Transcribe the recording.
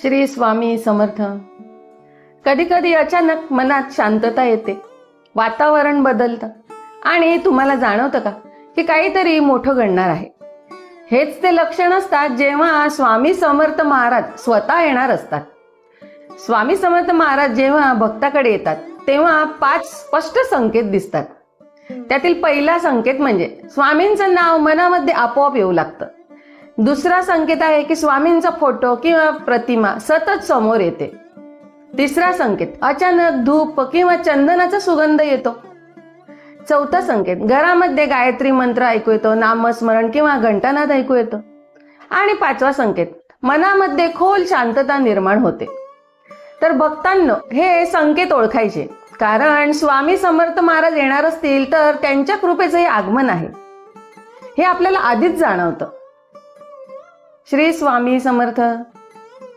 श्री स्वामी समर्थ. कधी कधी अचानक मनात शांतता येते. वातावरण बदलतं. आणि तुम्हाला जाणवतं का की काहीतरी मोठं घडणार आहे. हेच ते लक्षण असतात जेव्हा स्वामी समर्थ महाराज स्वतः येणार असतात. स्वामी समर्थ महाराज जेव्हा भक्ताकडे येतात तेव्हा पाच स्पष्ट संकेत दिसतात. त्यातील पहिला संकेत म्हणजे स्वामींचं नाव मनामध्ये आपोआप येऊ लागतं. दुसरा संकेत आहे की स्वामींचा फोटो किंवा प्रतिमा सतत समोर येते. तिसरा संकेत अचानक धूप किंवा चंदनाचा सुगंध येतो. चौथा संकेत घरामध्ये गायत्री मंत्र ऐकू येतो नामस्मरण किंवा घंटानाद ऐकू येतो. आणि पाचवा संकेत मनामध्ये खोल शांतता निर्माण होते. तर भक्तांनो हे संकेत ओळखायचे. कारण स्वामी समर्थ महाराज येणार असतील तर त्यांच्या कृपेचं हे आगमन आहे. हे आपल्याला आधीच जाणवतं. श्री स्वामी समर्थ.